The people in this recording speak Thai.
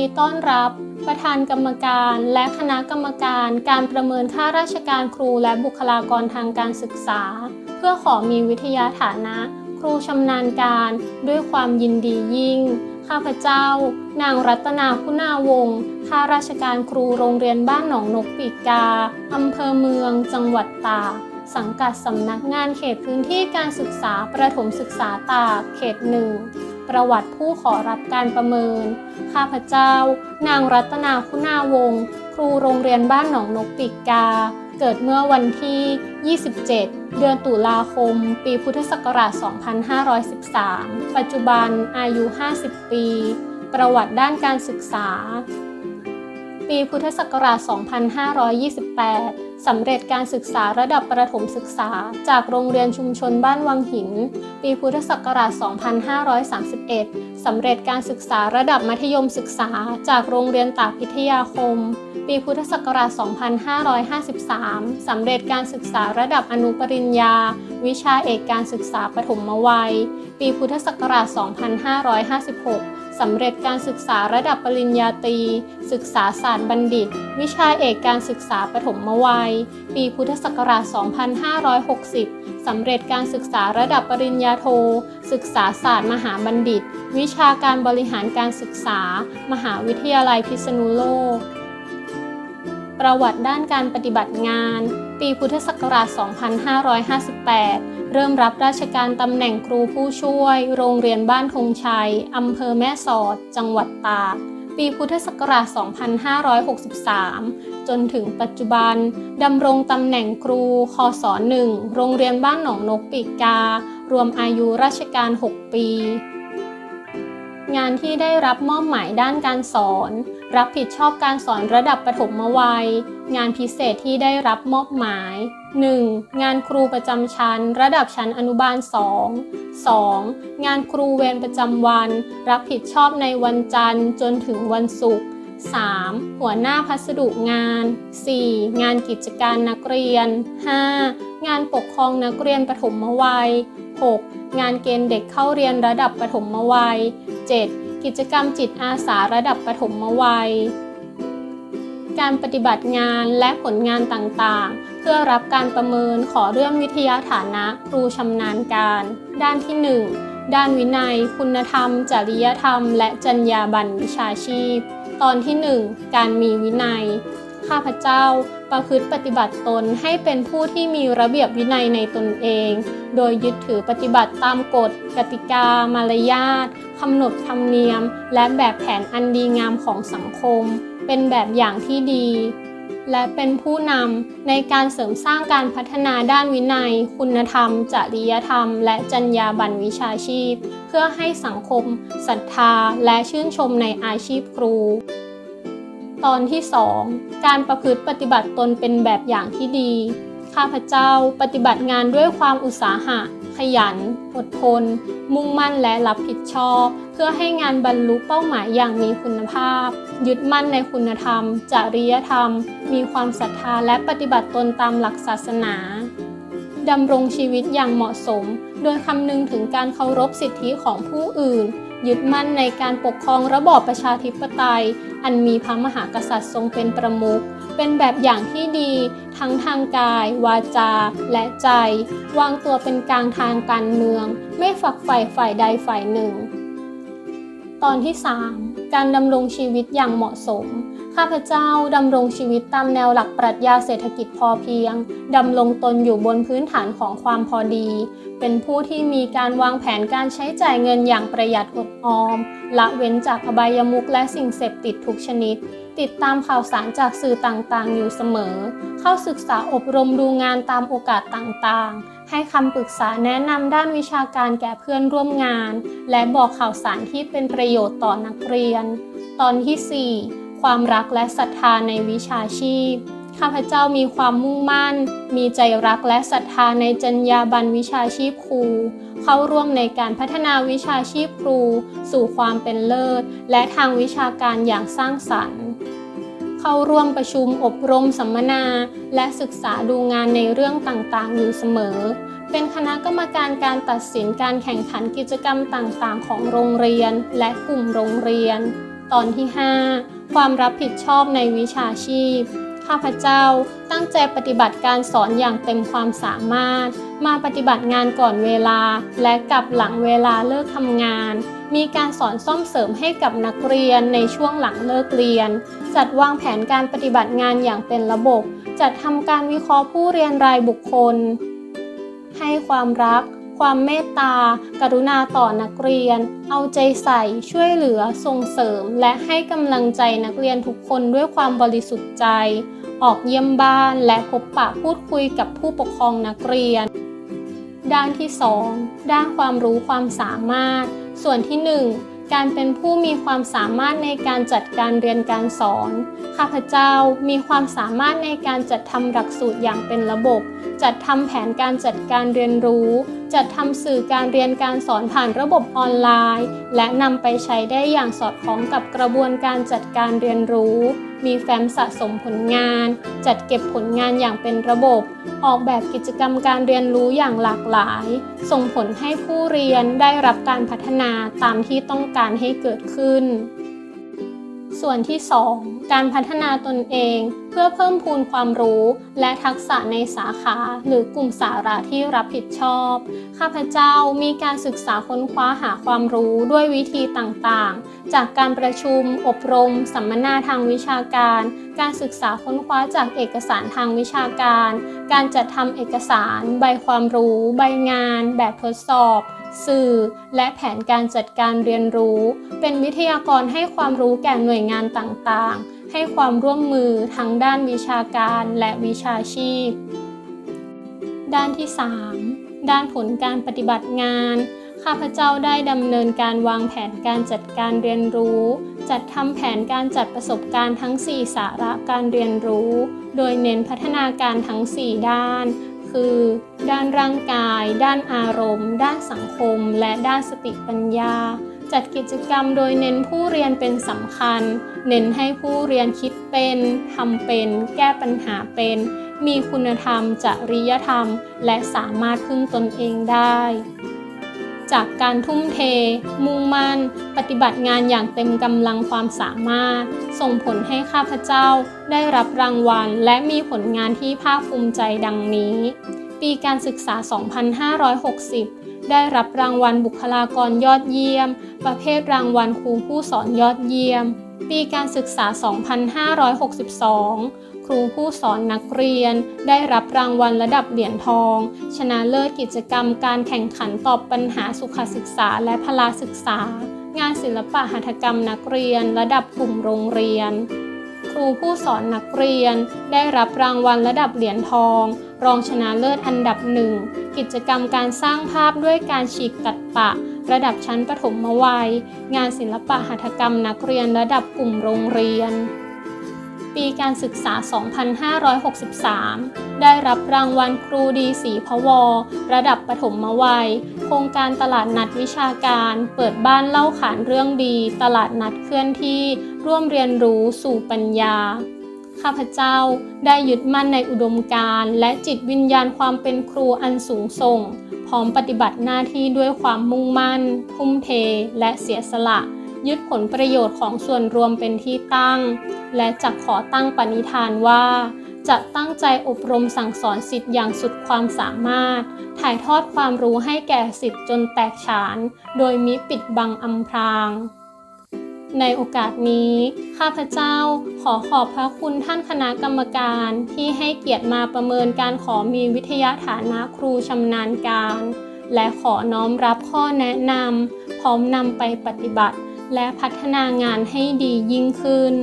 ดีต้อนรับ ประธานกรรมการและคณะกรรมการ การประเมินค่าราชการครูและบุคลากรทางการศึกษา เพื่อขอมีวิทยาฐานะ ครูชำนาญการ ด้วยความยินดียิ่ง ข้าพเจ้า นางรัตนาคุณาวงศ์ข้าราชการครูโรงเรียนบ้านหนองนกปีกกาอำเภอเมือง จังหวัดตากสังกัดสำนักงานเขตพื้นที่การศึกษาประถมศึกษาตากเขตหนึ่ง ประวัติผู้ขอรับการประเมิน ข้าพเจ้า นางรัตนาคุณาวงศ์ครูโรงเรียนบ้านหนองนกปีกกา เกิดเมื่อวันที่ 27 เดือนตุลาคม ปีพุทธศักราช 2513 ปัจจุบันอายุ 50 ปี ประวัติด้านการศึกษา ปีพุทธศักราช 2528 สำเร็จการศึกษาระดับประถมศึกษา จากโรงเรียนชุมชนบ้านวังหิน ปีพุทธศักราช 2531 สำเร็จการศึกษาระดับมัธยมศึกษา จากโรงเรียนตากพิทยาคม ปีพุทธศักราช 2553 สำเร็จการศึกษาระดับอนุปริญญา วิชาเอกการศึกษาปฐมวัย ปีพุทธศักราช 2556 สำเร็จการศึกษาระดับปริญญาตรี ศึกษาศาสตร์บัณฑิต วิชาเอกการศึกษาปฐมวัย ปีพุทธศักราช 2560 สำเร็จการศึกษาระดับปริญญาโท ศึกษาศาสตร์มหาบัณฑิต วิชาการบริหารการศึกษา มหาวิทยาลัยพิษณุโลก ประวัติด้านการปฏิบัติงาน ปีพุทธศักราช 2558 เริ่มรับราชการตำแหน่งครูผู้ช่วย โรงเรียนบ้านธงชัย อำเภอแม่สอด จังหวัดตาก ปีพุทธศักราช 2563 จนถึงปัจจุบันดำรงตำแหน่งครูคศ1โรงเรียนบ้านหนองนกปีกการวมอายุราชการ 6 ปี งานที่ได้รับมอบหมายด้านการสอน รับผิดชอบการสอนระดับประถมวัย งานพิเศษที่ได้รับมอบหมาย 1. งานครูประจำชั้น ระดับชั้นอนุบาล 2 2. งานครูเวรประจำวัน รับผิดชอบในวันจันทร์จนถึงวันศุกร์ 3. หัวหน้าพัสดุงาน 4. งานกิจการนักเรียน 5. งานปกครองนักเรียนประถมวัย 6. งานเกณฑ์เด็กเข้าเรียนระดับประถมวัย 7. กิจกรรมจิตอาสาระดับประถมวัย การปฏิบัติงานและผลงานต่างๆ เพื่อรับการประเมินขอเรื่องวิทยาฐานะครูชำนาญการ ด้านที่ 1 ด้านวินัย คุณธรรม จริยธรรม และจรรยาบรรณวิชาชีพ ตอนที่ 1 การมีวินัย ข้าพเจ้า ประพฤติปฏิบัติตนให้เป็นผู้ที่มีระเบียบวินัยในตนเอง โดยยึดถือปฏิบัติตามกฎ กติกา มารยาทกำหนดธรรมเนียม และแบบแผนอันดีงามของสังคม เป็นแบบอย่างที่ดี และเป็นผู้นำในการเสริมสร้างการพัฒนาด้านวินัย คุณธรรม จริยธรรม และจรรยาบรรณวิชาชีพ เพื่อให้สังคมศรัทธาและชื่นชมในอาชีพครู ตอนที่ 2 การประพฤติปฏิบัติตนเป็นแบบอย่างที่ดี ข้าพเจ้าปฏิบัติงานด้วยความอุตสาหะ ขยัน อดทน มุ่งมั่นและรับผิดชอบ เพื่อให้งานบรรลุเป้าหมายอย่างมีคุณภาพ ยึดมั่นในคุณธรรม จริยธรรม มีความศรัทธาและปฏิบัติตนตามหลักศาสนาดำรงชีวิตอย่างเหมาะสม โดยคำนึงถึงการเคารพสิทธิของผู้อื่น ยึดมั่นในการปกครองระบอบประชาธิปไตย อันมีพระมหากษัตริย์ทรงเป็นประมุข เป็นแบบอย่างที่ดีทั้งทางกาย วาจา และใจ วางตัวเป็นกลางทางการเมือง ไม่ฝักใฝ่ฝ่ายใดฝ่ายหนึ่ง ตอนที่ 3 การดำรงชีวิตอย่างเหมาะสม ข้าพเจ้าดำรงชีวิตตามแนวหลักปรัชญาเศรษฐกิจพอเพียง ดำรงตนอยู่บนพื้นฐานของความพอดี เป็นผู้ที่มีการวางแผนการใช้จ่ายเงินอย่างประหยัดอดออม ละเว้นจากอบายมุขและสิ่งเสพติดทุกชนิด ติดตามข่าวสารจากสื่อต่างๆ อยู่เสมอ เข้าศึกษาอบรมดูงานตามโอกาสต่างๆ ให้คำปรึกษาแนะนำด้านวิชาการแก่เพื่อนร่วมงาน และบอกข่าวสารที่เป็นประโยชน์ต่อนักเรียน ตอนที่ 4 ความรักและศรัทธาในวิชาชีพ ข้าพเจ้ามีความมุ่งมั่น มีใจรักและศรัทธาในจรรยาบรรณวิชาชีพครูเข้าร่วมในการพัฒนาวิชาชีพครู สู่ความเป็นเลิศ และทางวิชาการอย่างสร้างสรรค์ เข้าร่วมประชุมอบรมสัมมนา และศึกษาดูงานในเรื่องต่างๆ อยู่เสมอ เป็นคณะกรรมการการตัดสินการแข่งขันกิจกรรมต่างๆ ของโรงเรียนและกลุ่มโรงเรียน ตอนที่ 5 ความรับผิดชอบในวิชาชีพ ข้าพเจ้าตั้งใจปฏิบัติการสอนอย่างเต็มความสามารถ มาปฏิบัติงานก่อนเวลา และกลับหลังเวลาเลิกทำงาน มีการสอนซ่อมเสริมให้กับนักเรียนในช่วงหลังเลิกเรียน จัดวางแผนการปฏิบัติงานอย่างเป็นระบบ จัดทำการวิเคราะห์ผู้เรียนรายบุคคล ให้ความรัก ความเมตตา กรุณาต่อนักเรียน เอาใจใส่ ช่วยเหลือ ส่งเสริม และให้กำลังใจนักเรียนทุกคนด้วยความบริสุทธิ์ใจ ออกเยี่ยมบ้านและพบปะพูดคุยกับผู้ปกครองนักเรียน ด้านที่ 2 ด้านความรู้ความสามารถ ส่วนที่ 1 การเป็นผู้มีความสามารถในการจัดการเรียนการสอน ข้าพเจ้ามีความสามารถในการจัดทำหลักสูตรอย่างเป็นระบบ จัดทำแผนการจัดการเรียนรู้ จัดทำสื่อการเรียนการสอนผ่านระบบออนไลน์ และนำไปใช้ได้อย่างสอดคล้องกับกระบวนการจัดการเรียนรู้ มีแฟ้มสะสมผลงาน จัดเก็บผลงานอย่างเป็นระบบ ออกแบบกิจกรรมการเรียนรู้อย่างหลากหลาย ส่งผลให้ผู้เรียนได้รับการพัฒนาตามที่ต้องการให้เกิดขึ้น ส่วนที่ 2 การพัฒนาตนเอง เพื่อเพิ่มพูนความรู้ และทักษะในสาขา หรือกลุ่มสาระที่รับผิดชอบ ข้าพเจ้ามีการศึกษาค้นคว้าหาความรู้ด้วยวิธีต่างๆ จากการประชุม อบรม สัมมนาทางวิชาการ การศึกษาค้นคว้าจากเอกสารทางวิชาการ การจัดทำเอกสาร ใบความรู้ ใบงาน แบบทดสอบสื่อ และแผนการจัดการเรียนรู้ เป็นวิทยากรให้ความรู้แก่หน่วยงานต่างๆ ให้ความร่วมมือทั้งด้านวิชาการและวิชาชีพ ด้านที่ 3 ด้านผลการปฏิบัติงาน ข้าพเจ้าได้ดำเนินการวางแผนการจัดการเรียนรู้ จัดทำแผนการจัดประสบการณ์ทั้ง 4 สาระการเรียนรู้ โดยเน้นพัฒนาการทั้ง 4 ด้านคือ ด้านร่างกาย ด้านอารมณ์ ด้านสังคม และด้านสติปัญญา จัดกิจกรรมโดยเน้นผู้เรียนเป็นสำคัญ เน้นให้ผู้เรียนคิดเป็นทำเป็น แก้ปัญหาเป็น มีคุณธรรม จริยธรรม และสามารถพึ่งตนเองได้ จากการทุ่มเท มุ่งมั่น ปฏิบัติงานอย่างเต็มกำลังความสามารถ ส่งผลให้ข้าพเจ้าได้รับรางวัล และมีผลงานที่ภาคภูมิใจดังนี้ ปีการศึกษา 2560 ได้รับรางวัลบุคลากรยอดเยี่ยม ประเภทรางวัลครูผู้สอนยอดเยี่ยม ปีการศึกษา 2562 ครูผู้สอนนักเรียน ได้รับรางวัลระดับเหรียญทอง ชนะเลิศกิจกรรมการแข่งขันตอบปัญหาสุขศึกษาและพละศึกษา งานศิลปะหัตถกรรมนักเรียน ระดับกลุ่มโรงเรียน ครูผู้สอนนักเรียน ได้รับรางวัลระดับเหรียญทอง รองชนะเลิศอันดับหนึ่ง กิจกรรมการสร้างภาพด้วยการฉีกตัดปะ ระดับชั้นประถมวัย งานศิลปะหัตถกรรมนักเรียนระดับกลุ่มโรงเรียน ปีการศึกษา 2563 ได้รับรางวัลครูดีสีพวระดับปฐมวัย โครงการตลาดนัดวิชาการ เปิดบ้านเล่าขานเรื่องดี ตลาดนัดเคลื่อนที่ ร่วมเรียนรู้สู่ปัญญา ข้าพเจ้าได้ยึดมั่นในอุดมการณ์และจิตวิญญาณความเป็นครูอันสูงส่ง พร้อมปฏิบัติหน้าที่ด้วยความมุ่งมั่น ทุ่มเท และเสียสละ ยึดผลประโยชน์ของส่วนรวมเป็นที่ตั้ง และจะขอตั้งปณิธานว่าจะตั้งใจอบรมสั่งสอนสิทธิ์อย่างสุดความสามารถ ถ่ายทอดความรู้ให้แก่สิทธิ์จนแตกฉาน โดยมิปิดบังอำพราง ในโอกาสนี้ ข้าพเจ้าขอขอบพระคุณท่านคณะกรรมการที่ให้เกียรติมาประเมินการขอมีวิทยาฐานะครูชำนาญการ และขอน้อมรับข้อแนะนำพร้อมนำไปปฏิบัติ และพัฒนางานให้ดียิ่งขึ้น